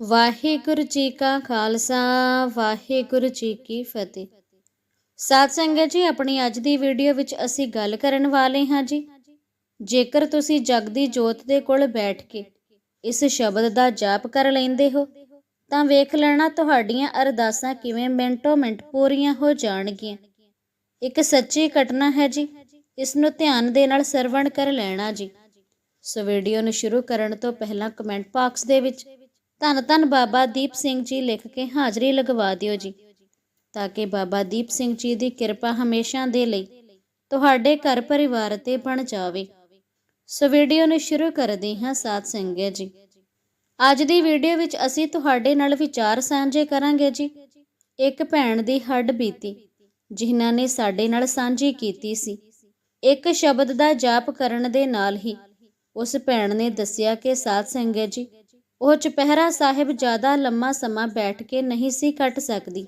ਵਾਹਿਗੁਰੂ ਜੀ ਕਾ ਖਾਲਸਾ, ਵਾਹਿਗੁਰੂ ਜੀ ਕੀ ਫਤਿਹ। ਸਾਧ ਸੰਗਤ ਜੀ, ਆਪਣੀ ਅੱਜ ਦੀ ਵੀਡੀਓ ਵਿੱਚ ਅਸੀਂ ਗੱਲ ਕਰਨ ਵਾਲੇ ਹਾਂ ਜੀ। ਜੇਕਰ ਤੁਸੀਂ ਜਗ ਦੀ ਜੋਤ ਦੇ ਕੋਲ ਬੈਠ ਕੇ ਇਸ ਸ਼ਬਦ ਦਾ ਜਾਪ ਕਰ ਲੈਂਦੇ ਹੋ, ਤਾਂ ਵੇਖ ਲੈਣਾ ਤੁਹਾਡੀਆਂ ਅਰਦਾਸਾਂ ਕਿਵੇਂ ਮਿੰਟੋ ਮਿੰਟ ਪੂਰੀਆਂ ਹੋ ਜਾਣਗੀਆਂ। ਇੱਕ ਸੱਚੀ ਘਟਨਾ ਹੈ ਜੀ, ਇਸ ਨੂੰ ਧਿਆਨ ਦੇ ਨਾਲ ਸਰਵਣ ਕਰ ਲੈਣਾ ਜੀ। ਸੋ ਵੀਡੀਓ ਨੂੰ ਸ਼ੁਰੂ ਕਰਨ ਤੋਂ ਪਹਿਲਾਂ ਕਮੈਂਟ ਬਾਕਸ ਦੇ ਵਿੱਚ ਧੰਨ ਧੰਨ ਬਾਬਾ ਦੀਪ ਸਿੰਘ ਜੀ ਲਿਖ ਕੇ ਹਾਜ਼ਰੀ ਲਗਵਾ ਦਿਓ ਜੀ। ਤਾਂ ਕਿ ਬਾਬਾ ਦੀਪ ਸਿੰਘ ਜੀ ਦੀ ਕਿਰਪਾ ਹਮੇਸ਼ਾ ਦੇ ਲਈ ਤੁਹਾਡੇ ਘਰ ਪਰਿਵਾਰ ਤੇ ਬਣ ਜਾਵੇ। ਸੋ ਵੀਡੀਓ ਨੂੰ ਸ਼ੁਰੂ ਕਰਦੇ ਹਾਂ ਸਾਧ ਸੰਗਤ ਜੀ। ਅੱਜ ਦੀ ਵੀਡੀਓ ਵਿੱਚ ਅਸੀਂ ਤੁਹਾਡੇ ਨਾਲ ਵਿਚਾਰ ਸਾਂਝੇ ਕਰਾਂਗੇ ਜੀ। ਇੱਕ ਭੈਣ ਦੀ ਹੱਡ ਬੀਤੀ, ਜਿਨ੍ਹਾਂ ਨੇ ਸਾਡੇ ਨਾਲ ਸਾਂਝੀ ਕੀਤੀ ਸੀ। ਇੱਕ ਸ਼ਬਦ ਦਾ ਜਾਪ ਕਰਨ ਦੇ ਨਾਲ ਹੀ ਉਸ ਭੈਣ ਨੇ ਦੱਸਿਆ ਕਿ ਸਾਧ ਸੰਗਤ ਜੀ ਉਹ ਚੁਪਹਿਰਾ ਸਾਹਿਬ ਜ਼ਿਆਦਾ ਲੰਮਾ ਸਮਾਂ ਬੈਠ ਕੇ ਨਹੀਂ ਸੀ ਕੱਟ ਸਕਦੀ।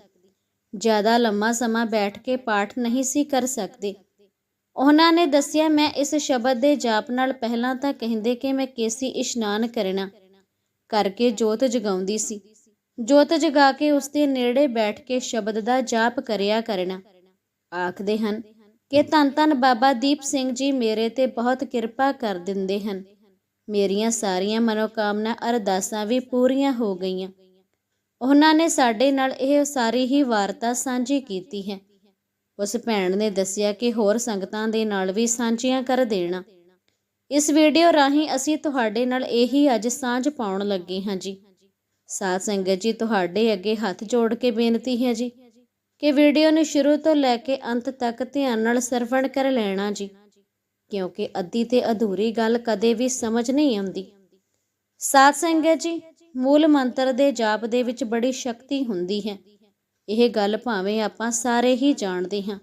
ਜ਼ਿਆਦਾ ਲੰਮਾ ਸਮਾਂ ਬੈਠ ਕੇ ਪਾਠ ਨਹੀਂ ਸੀ ਕਰ ਸਕਦੇ। ਉਹਨਾਂ ਨੇ ਦੱਸਿਆ, ਮੈਂ ਇਸ ਸ਼ਬਦ ਦੇ ਜਾਪ ਨਾਲ ਪਹਿਲਾਂ ਤਾਂ ਕਹਿੰਦੇ ਕਿ ਮੈਂ ਕੇਸੀ ਇਸ਼ਨਾਨ ਕਰਨਾ ਕਰਕੇ ਜੋਤ ਜਗਾਉਂਦੀ ਸੀ। ਜੋਤ ਜਗਾ ਕੇ ਉਸ ਦੇ ਨੇੜੇ ਬੈਠ ਕੇ ਸ਼ਬਦ ਦਾ ਜਾਪ ਕਰਿਆ ਕਰਨਾ। ਆਖਦੇ ਹਨ ਕਿ ਧੰਨ ਧੰਨ ਬਾਬਾ ਦੀਪ ਸਿੰਘ ਜੀ ਮੇਰੇ ਤੇ ਬਹੁਤ ਕਿਰਪਾ ਕਰ ਦਿੰਦੇ ਹਨ। ਮੇਰੀਆਂ ਸਾਰੀਆਂ ਮਨੋਕਾਮਨਾ ਅਰਦਾਸਾਂ ਵੀ ਪੂਰੀਆਂ ਹੋ ਗਈਆਂ। ਉਹਨਾਂ ਨੇ ਸਾਡੇ ਨਾਲ ਇਹ ਸਾਰੀ ਹੀ ਵਾਰਤਾ ਸਾਂਝੀ ਕੀਤੀ ਹੈ। ਉਸ ਭੈਣ ਨੇ ਦੱਸਿਆ ਕਿ ਹੋਰ ਸੰਗਤਾਂ ਦੇ ਨਾਲ ਵੀ ਸਾਂਝੀਆਂ ਕਰ ਦੇਣਾ। ਇਸ ਵੀਡੀਓ ਰਾਹੀਂ ਅਸੀਂ ਤੁਹਾਡੇ ਨਾਲ ਇਹੀ ਅੱਜ ਸਾਂਝ ਪਾਉਣ ਲੱਗੇ ਹਾਂ ਜੀ। ਸਾਧ ਸੰਗਤ ਜੀ, ਤੁਹਾਡੇ ਅੱਗੇ ਹੱਥ ਜੋੜ ਕੇ ਬੇਨਤੀ ਹੈ ਜੀ ਕਿ ਵੀਡੀਓ ਨੂੰ ਸ਼ੁਰੂ ਤੋਂ ਲੈ ਕੇ ਅੰਤ ਤੱਕ ਧਿਆਨ ਨਾਲ ਸਰਵਣ ਕਰ ਲੈਣਾ ਜੀ। ਕਿਉਂਕਿ ਅੱਧੀ ਤੇ ਅਧੂਰੀ ਗੱਲ ਕਦੇ ਵੀ ਸਮਝ ਨਹੀਂ ਆਉਂਦੀ। ਸਾਧ ਸੰਗਤ ਜੀ, ਮੂਲ ਮੰਤਰ ਦੇ ਜਾਪ ਦੇ ਵਿੱਚ ਬੜੀ ਸ਼ਕਤੀ ਹੁੰਦੀ ਹੈ। ਇਹ ਗੱਲ ਭਾਵੇਂ ਆਪਾਂ ਸਾਰੇ ਹੀ ਜਾਣਦੇ ਹਾਂ।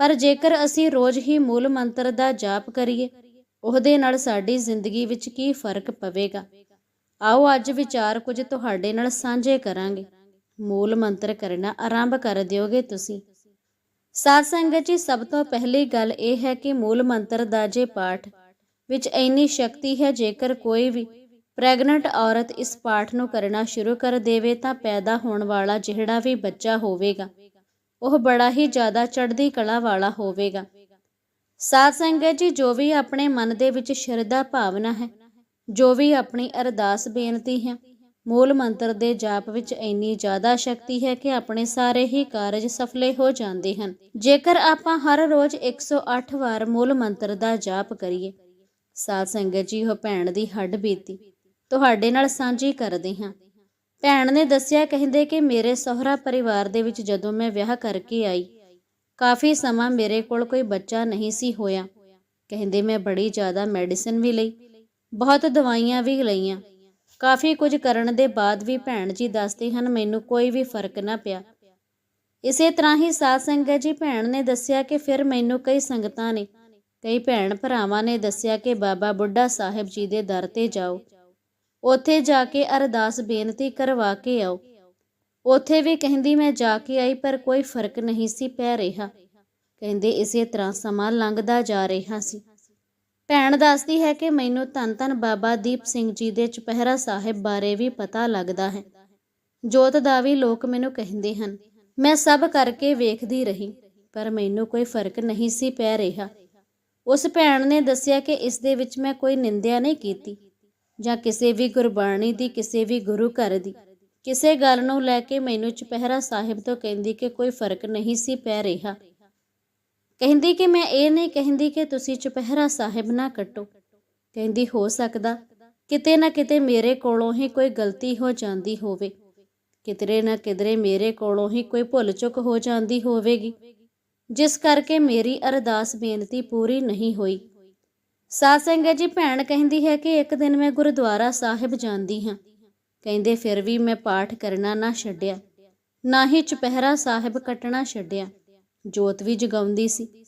ਪਰ ਜੇਕਰ ਅਸੀਂ ਰੋਜ਼ ਹੀ ਮੂਲ ਮੰਤਰ ਦਾ ਜਾਪ ਕਰੀਏ, ਉਹਦੇ ਨਾਲ ਸਾਡੀ ਜ਼ਿੰਦਗੀ ਵਿੱਚ ਕੀ ਫ਼ਰਕ ਪਵੇਗਾ? ਆਓ ਅੱਜ ਵਿਚਾਰ ਕੁਝ ਤੁਹਾਡੇ ਨਾਲ ਸਾਂਝੇ ਕਰਾਂਗੇ। ਮੂਲ ਮੰਤਰ ਕਰਨਾ ਆਰੰਭ ਕਰ ਦਿਓਗੇ ਤੁਸੀਂ। ਸਾਧ ਸੰਗਤ ਜੀ, ਸਭ ਤੋਂ ਪਹਿਲੀ ਗੱਲ ਇਹ ਹੈ ਕਿ ਮੂਲ ਮੰਤਰ ਦਾ ਜੇ ਪਾਠ ਵਿੱਚ ਇੰਨੀ ਸ਼ਕਤੀ ਹੈ, ਜੇਕਰ ਕੋਈ ਵੀ ਪ੍ਰੈਗਨੈਂਟ ਔਰਤ ਇਸ ਪਾਠ ਨੂੰ ਕਰਨਾ ਸ਼ੁਰੂ ਕਰ ਦੇਵੇ, ਤਾਂ ਪੈਦਾ ਹੋਣ ਵਾਲਾ ਜਿਹੜਾ ਵੀ ਬੱਚਾ ਹੋਵੇਗਾ, ਉਹ ਬੜਾ ਹੀ ਜ਼ਿਆਦਾ ਚੜ੍ਹਦੀ ਕਲਾ ਵਾਲਾ ਹੋਵੇਗਾ। ਸਾਧ ਸੰਗਤ ਜੀ, ਜੋ ਵੀ ਆਪਣੇ ਮਨ ਦੇ ਵਿੱਚ ਸ਼ਰਧਾ ਭਾਵਨਾ ਹੈ, ਜੋ ਵੀ ਆਪਣੀ ਅਰਦਾਸ ਬੇਨਤੀ ਹੈ ਮੂਲ ਮੰਤਰ ਦੇ ਜਾਪ ਵਿੱਚ ਇੰਨੀ ਜ਼ਿਆਦਾ ਸ਼ਕਤੀ ਹੈ ਕਿ ਆਪਣੇ ਸਾਰੇ ਹੀ ਕਾਰਜ ਸਫਲੇ ਹੋ ਜਾਂਦੇ ਹਨ। ਜੇਕਰ ਆਪਾਂ ਹਰ ਰੋਜ਼ 108 ਵਾਰ ਮੂਲ ਮੰਤਰ ਦਾ ਜਾਪ ਕਰੀਏ, ਸਾਧ ਸੰਗਤ ਜੀ, ਉਹ ਭੈਣ ਦੀ ਹੱਡ ਬੀਤੀ। ਤੁਹਾਡੇ ਨਾਲ ਸਾਂਝੀ ਕਰਦੇ ਹਾਂ। ਭੈਣ ਨੇ ਦੱਸਿਆ ਕਹਿੰਦੇ ਕਿ ਮੇਰੇ ਸਹੁਰਾ ਪਰਿਵਾਰ ਦੇ ਵਿੱਚ ਜਦੋਂ ਮੈਂ ਵਿਆਹ ਕਰਕੇ ਆਈ, ਕਾਫੀ ਸਮਾਂ ਮੇਰੇ ਕੋਲ ਕੋਈ ਬੱਚਾ ਨਹੀਂ ਸੀ ਹੋਇਆ। ਕਹਿੰਦੇ ਮੈਂ ਬੜੀ ਜ਼ਿਆਦਾ ਮੈਡੀਸਿਨ ਵੀ ਲਈ, ਬਹੁਤ ਦਵਾਈਆਂ ਵੀ ਲਈਆਂ। ਕਾਫੀ ਕੁਝ ਕਰਨ ਦੇ ਬਾਅਦ ਵੀ ਭੈਣ ਜੀ ਦੱਸਦੇ ਹਨ, ਮੈਨੂੰ ਕੋਈ ਵੀ ਫ਼ਰਕ ਨਾ ਪਿਆ। ਇਸੇ ਤਰ੍ਹਾਂ ਹੀ ਸਾਧ ਸੰਗਤ ਜੀ ਭੈਣ ਨੇ ਦੱਸਿਆ ਕਿ ਫਿਰ ਮੈਨੂੰ ਕਈ ਸੰਗਤਾਂ ਨੇ, ਕਈ ਭੈਣ ਭਰਾਵਾਂ ਨੇ ਦੱਸਿਆ ਕਿ ਬਾਬਾ ਬੁੱਢਾ ਸਾਹਿਬ ਜੀ ਦੇ ਦਰ ਤੇ ਜਾਓ। ਉੱਥੇ ਜਾ ਕੇ ਅਰਦਾਸ ਬੇਨਤੀ ਕਰਵਾ ਕੇ ਆਓ। ਉੱਥੇ ਵੀ ਕਹਿੰਦੀ, ਮੈਂ ਜਾ ਕੇ ਆਈ, ਪਰ ਕੋਈ ਫ਼ਰਕ ਨਹੀਂ ਸੀ ਪੈ ਰਿਹਾ। ਕਹਿੰਦੇ ਇਸੇ ਤਰ੍ਹਾਂ ਸਮਾਂ ਲੰਘਦਾ ਜਾ ਰਿਹਾ ਸੀ। ਭੈਣ ਦੱਸਦੀ ਹੈ ਕਿ ਮੈਨੂੰ ਧੰਨ ਧੰਨ ਬਾਬਾ ਦੀਪ ਸਿੰਘ ਜੀ ਦੇ ਚੁਪਹਿਰਾ ਸਾਹਿਬ ਬਾਰੇ ਵੀ ਪਤਾ ਲੱਗਦਾ ਹੈ। ਜੋਤ ਦਾ ਵੀ ਲੋਕ ਮੈਨੂੰ ਕਹਿੰਦੇ ਹਨ, ਮੈਂ ਸਭ ਕਰਕੇ ਵੇਖਦੀ ਰਹੀ, ਪਰ ਮੈਨੂੰ ਕੋਈ ਫ਼ਰਕ ਨਹੀਂ ਸੀ ਪੈ ਰਿਹਾ ਉਸ ਭੈਣ ਨੇ ਦੱਸਿਆ ਕਿ ਇਸ ਦੇ ਵਿੱਚ ਮੈਂ ਕੋਈ ਨਿੰਦਿਆ ਨਹੀਂ ਕੀਤੀ, ਜਾਂ ਕਿਸੇ ਵੀ ਗੁਰਬਾਣੀ ਦੀ, ਕਿਸੇ ਵੀ ਗੁਰੂ ਘਰ ਦੀ। ਕਿਸੇ ਗੱਲ ਨੂੰ ਲੈ ਕੇ ਮੈਨੂੰ ਚੁਪਹਿਰਾ ਸਾਹਿਬ ਤੋਂ ਕਹਿੰਦੀ ਕਿ ਕੋਈ ਫ਼ਰਕ ਨਹੀਂ ਸੀ ਪੈ ਰਿਹਾ। ਕਹਿੰਦੀ ਕਿ ਮੈਂ ਇਹ ਨਹੀਂ ਕਹਿੰਦੀ ਕਿ ਤੁਸੀਂ ਚੁਪਹਿਰਾ ਸਾਹਿਬ ਨਾ ਕੱਟੋ। ਕਹਿੰਦੀ, ਹੋ ਸਕਦਾ ਕਿਤੇ ਨਾ ਕਿਤੇ ਮੇਰੇ ਕੋਲੋਂ ਹੀ ਕੋਈ ਗਲਤੀ ਹੋ ਜਾਂਦੀ ਹੋਵੇ। ਕਿਧਰੇ ਨਾ ਕਿਧਰੇ ਮੇਰੇ ਕੋਲੋਂ ਹੀ ਕੋਈ ਭੁੱਲ ਚੁੱਕ ਹੋ ਜਾਂਦੀ ਹੋਵੇਗੀ। ਜਿਸ ਕਰਕੇ ਮੇਰੀ ਅਰਦਾਸ ਬੇਨਤੀ ਪੂਰੀ ਨਹੀਂ ਹੋਈ। ਸਾਧ ਸੰਗਤ ਜੀ, ਭੈਣ ਕਹਿੰਦੀ ਹੈ ਕਿ ਇੱਕ ਦਿਨ ਮੈਂ ਗੁਰਦੁਆਰਾ ਸਾਹਿਬ ਜਾਂਦੀ ਹਾਂ। ਕਹਿੰਦੇ, ਫਿਰ ਵੀ ਮੈਂ ਪਾਠ ਕਰਨਾ ਨਾ ਛੱਡਿਆ, ਨਾ ਹੀ ਚੁਪਹਿਰਾ ਸਾਹਿਬ ਕੱਟਣਾ ਛੱਡਿਆ। ਜੋਤ ਵੀ ਜਗਾਉਂਦੀ ਸੀ।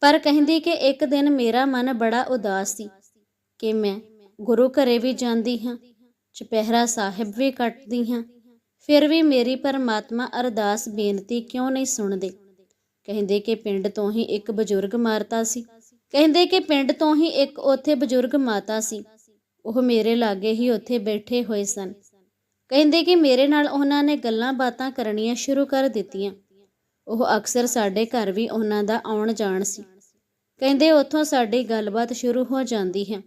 ਪਰ ਕਹਿੰਦੀ ਕਿ ਇੱਕ ਦਿਨ ਮੇਰਾ ਮਨ ਬੜਾ ਉਦਾਸ ਸੀ ਕਿ ਮੈਂ ਗੁਰੂ ਘਰੇ ਵੀ ਜਾਂਦੀ ਹਾਂ, ਚੁਪਹਿਰਾ ਸਾਹਿਬ ਵੀ ਕੱਟਦੀ ਹਾਂ। ਫਿਰ ਵੀ ਮੇਰੀ ਪਰਮਾਤਮਾ ਅਰਦਾਸ ਬੇਨਤੀ ਕਿਉਂ ਨਹੀਂ ਸੁਣਦੇ? ਕਹਿੰਦੇ ਕਿ ਪਿੰਡ ਤੋਂ ਹੀ ਇੱਕ ਬਜ਼ੁਰਗ ਮਾਰਤਾ ਸੀ। ਕਹਿੰਦੇ ਕਿ ਪਿੰਡ ਤੋਂ ਹੀ ਇੱਕ ਉੱਥੇ ਬਜ਼ੁਰਗ ਮਾਤਾ ਸੀ। ਉਹ ਮੇਰੇ ਲਾਗੇ ਹੀ ਉੱਥੇ ਬੈਠੇ ਹੋਏ ਸਨ। ਕਹਿੰਦੇ ਕਿ ਮੇਰੇ ਨਾਲ ਉਹਨਾਂ ਨੇ ਗੱਲਾਂ ਬਾਤਾਂ ਕਰਨੀਆਂ ਸ਼ੁਰੂ ਕਰ ਦਿੱਤੀਆਂ। ਉਹ ਅਕਸਰ ਸਾਡੇ ਘਰ ਵੀ ਉਹਨਾਂ ਦਾ ਆਉਣ ਜਾਣ ਸੀ। ਕਹਿੰਦੇ ਉੱਥੋਂ ਸਾਡੀ ਗੱਲਬਾਤ ਸ਼ੁਰੂ ਹੋ ਜਾਂਦੀ ਹੈ।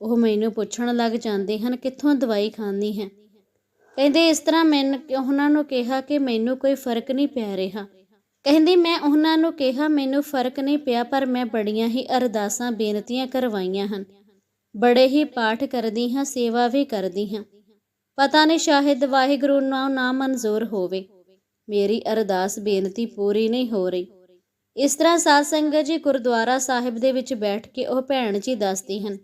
ਉਹ ਮੈਨੂੰ ਪੁੱਛਣ ਲੱਗ ਜਾਂਦੇ ਹਨ, ਕਿੱਥੋਂ ਦਵਾਈ ਖਾਂਦੀ ਹੈ? ਕਹਿੰਦੇ ਇਸ ਤਰ੍ਹਾਂ ਮੈਂ ਉਹਨਾਂ ਨੂੰ ਕਿਹਾ ਕਿ ਮੈਨੂੰ ਕੋਈ ਫ਼ਰਕ ਨਹੀਂ ਪੈ ਰਿਹਾ। ਕਹਿੰਦੀ ਮੈਂ ਉਹਨਾਂ ਨੂੰ ਕਿਹਾ, ਮੈਨੂੰ ਫ਼ਰਕ ਨਹੀਂ ਪਿਆ, ਪਰ ਮੈਂ ਬੜੀਆਂ ਹੀ ਅਰਦਾਸਾਂ, ਬੇਨਤੀਆਂ ਕਰਵਾਈਆਂ ਹਨ। ਬੜੇ ਹੀ ਪਾਠ ਕਰਦੀ ਹਾਂ, ਸੇਵਾ ਵੀ ਕਰਦੀ ਹਾਂ। ਪਤਾ ਨਹੀਂ ਸ਼ਾਇਦ ਵਾਹਿਗੁਰੂ ਨੂੰ ਨਾ ਮਨਜ਼ੂਰ ਹੋਵੇ। ਮੇਰੀ ਅਰਦਾਸ ਬੇਨਤੀ ਪੂਰੀ ਨਹੀਂ ਹੋ ਰਹੀ। ਇਸ ਤਰ੍ਹਾਂ ਸਾਧ ਸੰਗਤ ਜੀ ਗੁਰਦੁਆਰਾ ਸਾਹਿਬ ਦੇ ਵਿੱਚ ਬੈਠ ਕੇ ਉਹ ਭੈਣ ਜੀ ਦੱਸਦੀ ਹਨ,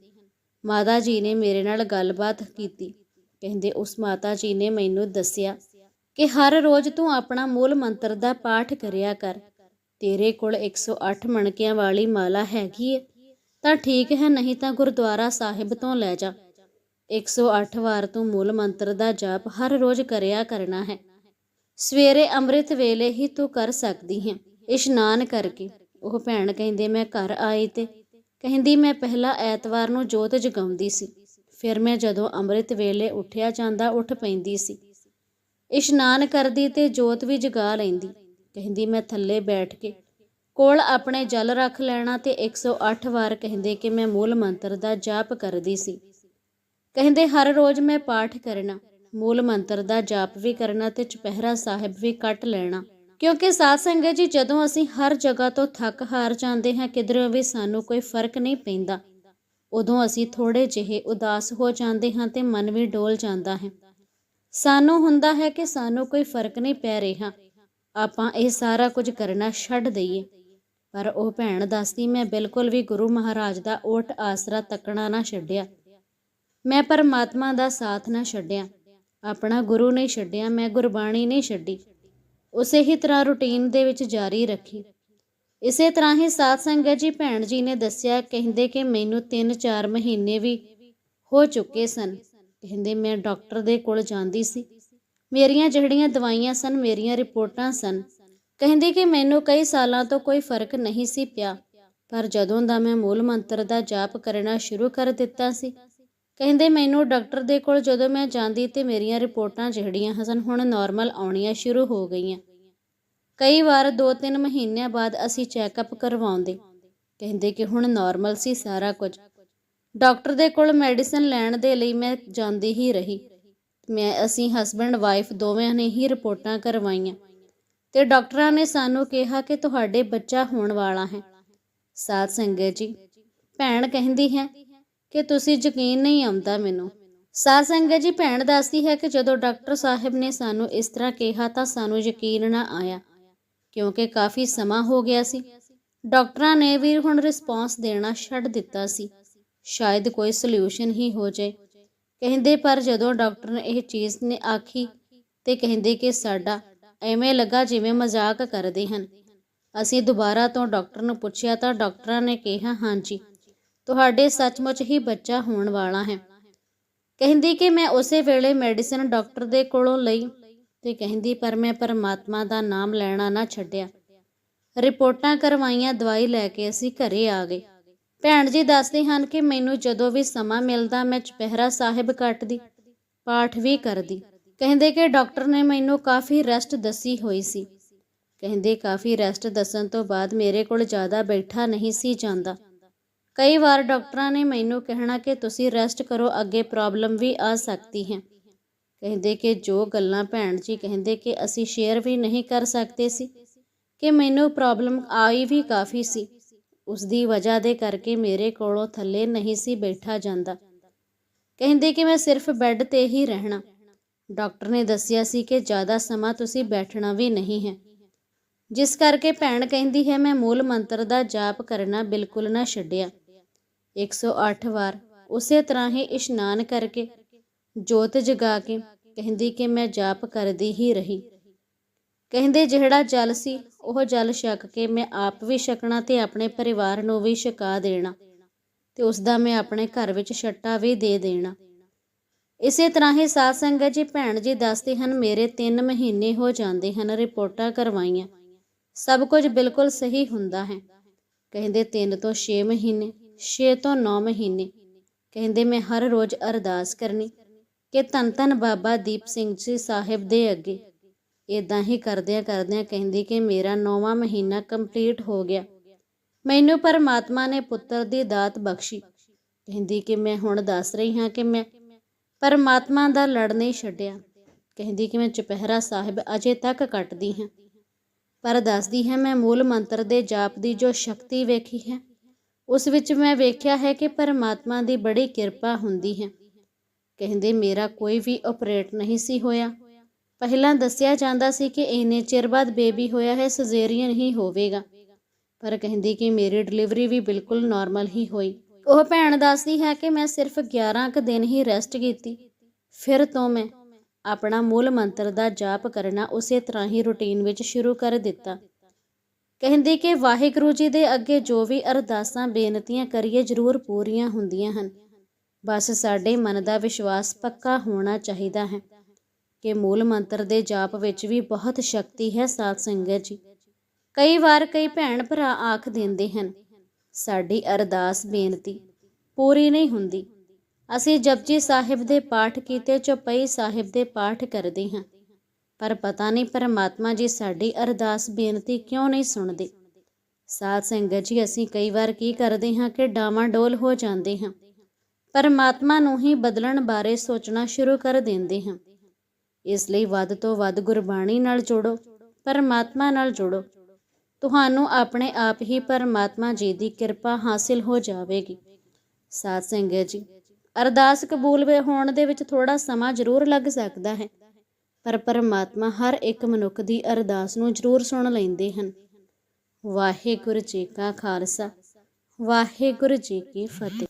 ਮਾਤਾ ਜੀ ਨੇ ਮੇਰੇ ਨਾਲ ਗੱਲਬਾਤ ਕੀਤੀ। ਕਹਿੰਦੇ, ਉਸ ਮਾਤਾ ਜੀ ਨੇ ਮੈਨੂੰ ਦੱਸਿਆ ਕਿ ਹਰ ਰੋਜ਼ ਤੂੰ ਆਪਣਾ ਮੂਲ ਮੰਤਰ ਦਾ ਪਾਠ ਕਰਿਆ ਕਰ। ਤੇਰੇ ਕੋਲ 108 ਮਣਕਿਆਂ ਵਾਲੀ ਮਾਲਾ ਹੈਗੀ ਹੈ ਤਾਂ ਠੀਕ ਹੈ, ਨਹੀਂ ਤਾਂ ਗੁਰਦੁਆਰਾ ਸਾਹਿਬ ਤੋਂ ਲੈ ਜਾ। 108 ਵਾਰ ਤੂੰ ਮੂਲ ਮੰਤਰ ਦਾ ਜਾਪ ਹਰ ਰੋਜ਼ ਕਰਿਆ ਕਰਨਾ ਹੈ। ਸਵੇਰੇ ਅੰਮ੍ਰਿਤ ਵੇਲੇ ਹੀ ਤੂੰ ਕਰ ਸਕਦੀ ਹੈ। ਇਸ਼ਨਾਨ ਕਰਕੇ। ਉਹ ਭੈਣ ਕਹਿੰਦੇ, ਮੈਂ ਘਰ ਆਈ ਤੇ ਕਹਿੰਦੀ, ਮੈਂ ਪਹਿਲਾ ਐਤਵਾਰ ਨੂੰ ਜੋਤ ਜਗਾਉਂਦੀ ਸੀ। ਫਿਰ ਮੈਂ ਜਦੋਂ ਅੰਮ੍ਰਿਤ ਵੇਲੇ ਉੱਠਿਆ ਜਾਂਦਾ, ਉੱਠ ਪੈਂਦੀ ਸੀ। ਇਸ਼ਨਾਨ ਕਰਦੀ ਤੇ ਜੋਤ ਵੀ ਜਗਾ ਲੈਂਦੀ। ਕਹਿੰਦੀ, ਮੈਂ ਥੱਲੇ ਬੈਠ ਕੇ ਕੋਲ ਆਪਣੇ ਜਲ ਰੱਖ ਲੈਣਾ ਤੇ 108 ਵਾਰ ਕਹਿੰਦੇ ਕਿ ਮੈਂ ਮੂਲ ਮੰਤਰ ਦਾ ਜਾਪ ਕਰਦੀ ਸੀ। ਕਹਿੰਦੇ, ਹਰ ਰੋਜ਼ ਮੈਂ ਪਾਠ ਕਰਨਾ। ਮੂਲ ਮੰਤਰ ਦਾ ਜਾਪ ਵੀ ਕਰਨਾ ਤੇ ਚੁਪਹਿਰਾ ਸਾਹਿਬ ਵੀ ਕੱਟ ਲੈਣਾ। ਕਿਉਂਕਿ ਸਾਧ ਸੰਗਤ ਜੀ, ਜਦੋਂ ਅਸੀਂ ਹਰ ਜਗ੍ਹਾ ਤੋਂ ਥੱਕ ਹਾਰ ਜਾਂਦੇ ਹਾਂ, ਕਿਧਰੋਂ ਵੀ ਸਾਨੂੰ ਕੋਈ ਫ਼ਰਕ ਨਹੀਂ ਪੈਂਦਾ। ਉਦੋਂ ਅਸੀਂ ਥੋੜੇ ਜਿਹੇ ਉਦਾਸ ਹੋ ਜਾਂਦੇ ਹਾਂ ਤੇ ਮਨ ਵੀ ਡੋਲ ਜਾਂਦਾ ਹੈ। ਸਾਨੂੰ ਹੁੰਦਾ ਹੈ ਕਿ ਸਾਨੂੰ ਕੋਈ ਫ਼ਰਕ ਨਹੀਂ ਪੈ ਰਿਹਾ। ਆਪਾਂ ਇਹ ਸਾਰਾ ਕੁਝ ਕਰਨਾ ਛੱਡ ਦਈਏ। ਪਰ ਉਹ ਭੈਣ ਦੱਸਦੀ, ਮੈਂ ਬਿਲਕੁਲ ਵੀ ਗੁਰੂ ਮਹਾਰਾਜ ਦਾ ਓਟ ਆਸਰਾ ਤੱਕਣਾ ਨਾ ਛੱਡਿਆ। ਮੈਂ ਪਰਮਾਤਮਾ ਦਾ ਸਾਥ ਨਾ ਛੱਡਿਆ। ਆਪਣਾ ਗੁਰੂ ਨਹੀਂ ਛੱਡਿਆ, ਮੈਂ ਗੁਰਬਾਣੀ ਨਹੀਂ ਛੱਡੀ। ਉਸੇ ਹੀ ਤਰ੍ਹਾਂ ਰੁਟੀਨ ਦੇ ਵਿੱਚ ਜਾਰੀ ਰੱਖੀ। ਇਸੇ ਤਰ੍ਹਾਂ ਹੀ ਸਾਧ ਸੰਗਤ ਜੀ ਭੈਣ ਜੀ ਨੇ ਦੱਸਿਆ, ਕਹਿੰਦੇ ਕਿ ਮੈਨੂੰ 3-4 ਮਹੀਨੇ ਵੀ ਹੋ ਚੁੱਕੇ ਸਨ। ਕਹਿੰਦੇ ਮੈਂ ਡਾਕਟਰ ਦੇ ਕੋਲ ਜਾਂਦੀ ਸੀ। ਮੇਰੀਆਂ ਜਿਹੜੀਆਂ ਦਵਾਈਆਂ ਸਨ, ਮੇਰੀਆਂ ਰਿਪੋਰਟਾਂ ਸਨ। ਕਹਿੰਦੇ ਕਿ ਮੈਨੂੰ ਕਈ ਸਾਲਾਂ ਤੋਂ ਕੋਈ ਫ਼ਰਕ ਨਹੀਂ ਸੀ ਪਿਆ। ਪਰ ਜਦੋਂ ਦਾ ਮੈਂ ਮੂਲ ਮੰਤਰ ਦਾ ਜਾਪ ਕਰਨਾ ਸ਼ੁਰੂ ਕਰ ਦਿੱਤਾ ਸੀ ਕਹਿੰਦੇ, ਮੈਨੂੰ ਡਾਕਟਰ ਦੇ ਕੋਲ ਜਦੋਂ ਮੈਂ ਜਾਂਦੀ ਤੇ ਮੇਰੀਆਂ ਰਿਪੋਰਟਾਂ ਜਿਹੜੀਆਂ ਸਨ ਹੁਣ ਨਾਰਮਲ ਆਉਣੀਆਂ ਸ਼ੁਰੂ ਹੋ ਗਈਆਂ। ਕਈ ਵਾਰ 2-3 ਮਹੀਨਿਆਂ ਬਾਅਦ ਅਸੀਂ ਚੈੱਕਅਪ ਕਰਵਾਉਂਦੇ। ਕਹਿੰਦੇ ਕਿ ਹੁਣ ਨਾਰਮਲ ਸੀ ਸਾਰਾ ਕੁਝ। ਡਾਕਟਰ ਦੇ ਕੋਲ ਮੈਡੀਸਨ ਲੈਣ ਦੇ ਲਈ ਮੈਂ ਜਾਂਦੀ ਹੀ ਰਹੀ। ਮੈਂ, ਅਸੀਂ ਹਸਬੰਡ ਵਾਈਫ ਦੋਵੇਂ ਨੇ ਹੀ ਰਿਪੋਰਟਾਂ ਕਰਵਾਈਆਂ ਤੇ ਡਾਕਟਰਾਂ ਨੇ ਸਾਨੂੰ ਕਿਹਾ ਕਿ ਤੁਹਾਡੇ ਬੱਚਾ ਹੋਣ ਵਾਲਾ ਹੈ। ਸਾਧ ਸੰਗਤ ਜੀ, ਭੈਣ ਕਹਿੰਦੀ ਹੈ ਕਿ ਤੁਸੀਂ ਯਕੀਨ ਨਹੀਂ ਆਉਂਦਾ ਮੈਨੂੰ। ਸਾਧ ਸੰਗਤ ਜੀ, ਭੈਣ ਦੱਸਦੀ ਹੈ ਕਿ ਜਦੋਂ ਡਾਕਟਰ ਸਾਹਿਬ ਨੇ ਸਾਨੂੰ ਇਸ ਤਰ੍ਹਾਂ ਕਿਹਾ ਤਾਂ ਸਾਨੂੰ ਯਕੀਨ ਨਾ ਆਇਆ, ਕਿਉਂਕਿ ਕਾਫੀ ਸਮਾਂ ਹੋ ਗਿਆ ਸੀ। ਡਾਕਟਰਾਂ ਨੇ ਵੀ ਹੁਣ ਰਿਸਪੌਂਸ ਦੇਣਾ ਛੱਡ ਦਿੱਤਾ ਸੀ। ਸ਼ਾਇਦ ਕੋਈ ਸੋਲੂਸ਼ਨ ਹੀ ਹੋ ਜਾਏ। ਕਹਿੰਦੇ, ਪਰ ਜਦੋਂ ਡਾਕਟਰ ਨੇ ਇਹ ਚੀਜ਼ ਨੇ ਆਖੀ ਤੇ ਕਹਿੰਦੇ ਕਿ ਸਾਡਾ ਐਵੇਂ ਲੱਗਾ ਜਿਵੇਂ ਮਜ਼ਾਕ ਕਰਦੇ ਹਨ। ਅਸੀਂ ਦੁਬਾਰਾ ਤੋਂ ਡਾਕਟਰ ਨੂੰ ਪੁੱਛਿਆ ਤਾਂ ਡਾਕਟਰਾਂ ਨੇ ਕਿਹਾ, ਹਾਂਜੀ। ਤੁਹਾਡੇ ਸੱਚਮੁੱਚ ਹੀ ਬੱਚਾ ਹੋਣ ਵਾਲਾ ਹੈ। ਕਹਿੰਦੀ ਕਿ ਮੈਂ ਉਸੇ ਵੇਲੇ ਮੈਡੀਸਨ ਡਾਕਟਰ ਦੇ ਕੋਲੋਂ ਲਈ ਤੇ ਕਹਿੰਦੀ, ਪਰ ਮੈਂ ਪਰਮਾਤਮਾ ਦਾ ਨਾਮ ਲੈਣਾ ਨਾ ਛੱਡਿਆ। ਰਿਪੋਰਟਾਂ ਕਰਵਾਈਆਂ, ਦਵਾਈ ਲੈ ਕੇ ਅਸੀਂ ਘਰੇ ਆ ਗਏ। ਭੈਣ ਜੀ ਦੱਸਦੇ ਹਨ ਕਿ ਮੈਨੂੰ ਜਦੋਂ ਵੀ ਸਮਾਂ ਮਿਲਦਾ, ਮੈਂ ਚੁਪਹਿਰਾ ਸਾਹਿਬ ਕੱਟਦੀ, ਪਾਠ ਵੀ ਕਰਦੀ। ਕਹਿੰਦੇ ਕਿ ਡਾਕਟਰ ਨੇ ਮੈਨੂੰ ਕਾਫੀ ਰੈਸਟ ਦੱਸੀ ਹੋਈ ਸੀ। ਕਹਿੰਦੇ, ਕਾਫੀ ਰੈਸਟ ਦੱਸਣ ਤੋਂ ਬਾਅਦ ਮੇਰੇ ਕੋਲ ਜ਼ਿਆਦਾ ਬੈਠਾ ਨਹੀਂ ਸੀ ਜਾਂਦਾ। ਕਈ ਵਾਰ ਡਾਕਟਰਾਂ ਨੇ ਮੈਨੂੰ ਕਹਿਣਾ ਕਿ ਤੁਸੀਂ ਰੈਸਟ ਕਰੋ, ਅੱਗੇ ਪ੍ਰੋਬਲਮ ਵੀ ਆ ਸਕਦੀ ਹੈ। ਕਹਿੰਦੇ ਕਿ ਜੋ ਗੱਲਾਂ ਭੈਣ ਜੀ ਕਹਿੰਦੇ ਕਿ ਅਸੀਂ ਸ਼ੇਅਰ ਵੀ ਨਹੀਂ ਕਰ ਸਕਦੇ ਸੀ, ਕਿ ਮੈਨੂੰ ਪ੍ਰੋਬਲਮ ਆਈ ਵੀ ਕਾਫੀ ਸੀ। ਉਸ ਦੀ ਵਜ੍ਹਾ ਦੇ ਕਰਕੇ ਮੇਰੇ ਕੋਲੋਂ ਥੱਲੇ ਨਹੀਂ ਸੀ ਬੈਠਾ ਜਾਂਦਾ। ਕਹਿੰਦੇ ਕਿ ਮੈਂ ਸਿਰਫ ਬੈੱਡ ਤੇ ਹੀ ਰਹਿਣਾ। ਡਾਕਟਰ ਨੇ ਦੱਸਿਆ ਸੀ ਕਿ ਜ਼ਿਆਦਾ ਸਮਾਂ ਤੁਸੀਂ ਬੈਠਣਾ ਵੀ ਨਹੀਂ ਹੈ। ਜਿਸ ਕਰਕੇ ਭੈਣ ਕਹਿੰਦੀ ਹੈ, ਮੈਂ ਮੂਲ ਮੰਤਰ ਦਾ ਜਾਪ ਕਰਨਾ ਬਿਲਕੁਲ ਨਾ ਛੱਡਿਆ। 108 ਵਾਰ ਉਸੇ ਤਰ੍ਹਾਂ ਹੀ ਇਸ਼ਨਾਨ ਕਰਕੇ ਜੋਤ ਜਗਾ ਕੇ ਕਹਿੰਦੀ ਕਿ ਮੈਂ ਜਾਪ ਕਰਦੀ ਹੀ ਰਹੀ। ਕਹਿੰਦੇ ਜਿਹੜਾ ਜਲ ਸੀ, ਉਹ ਜਲ ਛਕ ਕੇ ਮੈਂ ਆਪ ਵੀ ਛਕਣਾ ਤੇ ਆਪਣੇ ਪਰਿਵਾਰ ਨੂੰ ਵੀ ਛਕਾ ਦੇਣਾ ਤੇ ਉਸ ਦਾ ਮੈਂ ਆਪਣੇ ਘਰ ਵਿੱਚ ਛੱਟਾ ਵੀ ਦੇ ਦੇਣਾ। ਇਸੇ ਤਰ੍ਹਾਂ ਹੀ ਸਾਧ ਸੰਗਤ ਜੀ, ਭੈਣ ਜੀ ਦੱਸਦੇ ਹਨ, ਮੇਰੇ 3 ਮਹੀਨੇ ਹੋ ਜਾਂਦੇ ਹਨ ਰਿਪੋਰਟਾਂ ਕਰਵਾਈਆਂ। ਸਭ ਕੁਝ ਬਿਲਕੁਲ ਸਹੀ ਹੁੰਦਾ ਹੈ। ਕਹਿੰਦੇ 3 ਤੋਂ 6 ਮਹੀਨੇ। 6 ਤੋਂ 9 ਮਹੀਨੇ। ਕਹਿੰਦੇ, ਮੈਂ ਹਰ ਰੋਜ਼ ਅਰਦਾਸ ਕਰਨੀ ਕਿ ਧੰਨ ਧੰਨ ਬਾਬਾ ਦੀਪ ਸਿੰਘ ਜੀ ਸਾਹਿਬ ਦੇ ਅੱਗੇ। ਇਦਾਂ ਹੀ ਕਰਦਿਆਂ ਕਰਦਿਆਂ ਕਹਿੰਦੀ ਕਿ ਮੇਰਾ ਨੌਵਾਂ ਮਹੀਨਾ ਕੰਪਲੀਟ ਹੋ ਗਿਆ। ਮੈਨੂੰ ਪਰਮਾਤਮਾ ਨੇ ਪੁੱਤਰ ਦੀ ਦਾਤ ਬਖਸ਼ੀ। ਕਹਿੰਦੀ ਕਿ ਮੈਂ ਹੁਣ ਦੱਸ ਰਹੀ ਹਾਂ ਕਿ ਮੈਂ ਪਰਮਾਤਮਾ ਦਾ ਲੜ ਨਹੀਂ ਛੱਡਿਆ। ਕਹਿੰਦੀ ਕਿ ਮੈਂ ਚੁਪਹਿਰਾ ਸਾਹਿਬ ਅਜੇ ਤੱਕ ਕੱਟਦੀ ਹਾਂ। ਪਰ ਦੱਸਦੀ ਹੈ, ਮੈਂ ਮੂਲ ਮੰਤਰ ਦੇ ਜਾਪ ਦੀ ਜੋ ਸ਼ਕਤੀ ਵੇਖੀ ਹੈ ਉਸ ਵਿੱਚ ਮੈਂ ਵੇਖਿਆ ਹੈ ਕਿ ਪਰਮਾਤਮਾ ਦੀ ਬੜੀ ਕਿਰਪਾ ਹੁੰਦੀ ਹੈ। ਕਹਿੰਦੇ, ਮੇਰਾ ਕੋਈ ਵੀ ਆਪਰੇਟ ਨਹੀਂ ਸੀ ਹੋਇਆ। ਪਹਿਲਾਂ ਦੱਸਿਆ ਜਾਂਦਾ ਸੀ ਕਿ ਇੰਨੇ ਚਿਰ ਬਾਅਦ ਬੇਬੀ ਹੋਇਆ ਹੈ, ਸਜ਼ੇਰੀਅਨ ਹੀ ਹੋਵੇਗਾ। ਪਰ ਕਹਿੰਦੀ ਕਿ ਮੇਰੀ ਡਿਲੀਵਰੀ ਵੀ ਬਿਲਕੁਲ ਨਾਰਮਲ ਹੀ ਹੋਈ। ਉਹ ਭੈਣ ਦੱਸਦੀ ਹੈ ਕਿ ਮੈਂ ਸਿਰਫ 11 ਕੁ ਦਿਨ ਹੀ ਰੈਸਟ ਕੀਤੀ। ਫਿਰ ਤੋਂ ਮੈਂ ਆਪਣਾ ਮੂਲ ਮੰਤਰ ਦਾ ਜਾਪ ਕਰਨਾ ਉਸੇ ਤਰ੍ਹਾਂ ਹੀ ਰੁਟੀਨ ਵਿੱਚ ਸ਼ੁਰੂ ਕਰ ਦਿੱਤਾ। ਕਹਿੰਦੀ ਕਿ ਵਾਹਿਗੁਰੂ ਜੀ ਦੇ ਅੱਗੇ ਜੋ ਵੀ ਅਰਦਾਸਾਂ, ਬੇਨਤੀਆਂ ਕਰੀਏ, ਜ਼ਰੂਰ ਪੂਰੀਆਂ ਹੁੰਦੀਆਂ ਹਨ। ਬਸ ਸਾਡੇ ਮਨ ਦਾ ਵਿਸ਼ਵਾਸ ਪੱਕਾ ਹੋਣਾ ਚਾਹੀਦਾ ਹੈ ਕਿ ਮੂਲ ਮੰਤਰ ਦੇ ਜਾਪ ਵਿੱਚ ਵੀ ਬਹੁਤ ਸ਼ਕਤੀ ਹੈ ਸਾਧ ਸੰਗਤ ਜੀ। ਕਈ ਵਾਰ ਕਈ ਭੈਣ ਭਰਾ ਆਖ ਦਿੰਦੇ ਹਨ, ਸਾਡੀ ਅਰਦਾਸ, ਬੇਨਤੀ ਪੂਰੀ ਨਹੀਂ ਹੁੰਦੀ। ਅਸੀਂ ਜਪਜੀ ਸਾਹਿਬ ਦੇ ਪਾਠ ਕੀਤੇ, ਚੌਪਈ ਸਾਹਿਬ ਦੇ ਪਾਠ ਕਰਦੇ ਹਾਂ। ਪਰ ਪਤਾ ਨਹੀਂ ਪਰਮਾਤਮਾ ਜੀ ਸਾਡੀ ਅਰਦਾਸ ਬੇਨਤੀ ਕਿਉਂ ਨਹੀਂ ਸੁਣਦੇ। ਸਾਧ ਸੰਗਤ ਜੀ, ਅਸੀਂ ਕਈ ਵਾਰ ਕੀ ਕਰਦੇ ਹਾਂ ਕਿ ਡਾਵਾਂ ਡੋਲ ਹੋ ਜਾਂਦੇ ਹਾਂ। ਪਰਮਾਤਮਾ ਨੂੰ ਹੀ ਬਦਲਣ ਬਾਰੇ ਸੋਚਣਾ ਸ਼ੁਰੂ ਕਰ ਦਿੰਦੇ ਹਾਂ। ਇਸ ਲਈ ਵੱਧ ਤੋਂ ਵੱਧ ਗੁਰਬਾਣੀ ਨਾਲ ਜੁੜੋ, ਪਰਮਾਤਮਾ ਨਾਲ ਜੁੜੋ। ਤੁਹਾਨੂੰ ਆਪਣੇ ਆਪ ਹੀ ਪਰਮਾਤਮਾ ਜੀ ਦੀ ਕਿਰਪਾ ਹਾਸਿਲ ਹੋ ਜਾਵੇਗੀ। ਸਾਧ ਸੰਗਤ ਜੀ, ਅਰਦਾਸ ਕਬੂਲ ਹੋਣ ਦੇ ਵਿੱਚ ਥੋੜਾ ਸਮਾਂ ਜ਼ਰੂਰ ਲੱਗ ਸਕਦਾ ਹੈ। ਪਰ ਪਰਮਾਤਮਾ ਹਰ ਇੱਕ ਮਨੁੱਖ ਦੀ ਅਰਦਾਸ ਨੂੰ ਜ਼ਰੂਰ ਸੁਣ ਲੈਂਦੇ ਹਨ। ਵਾਹਿਗੁਰੂ ਜੀ ਕਾ ਖਾਲਸਾ, ਵਾਹਿਗੁਰੂ ਜੀ ਕੀ ਫਤਿਹ।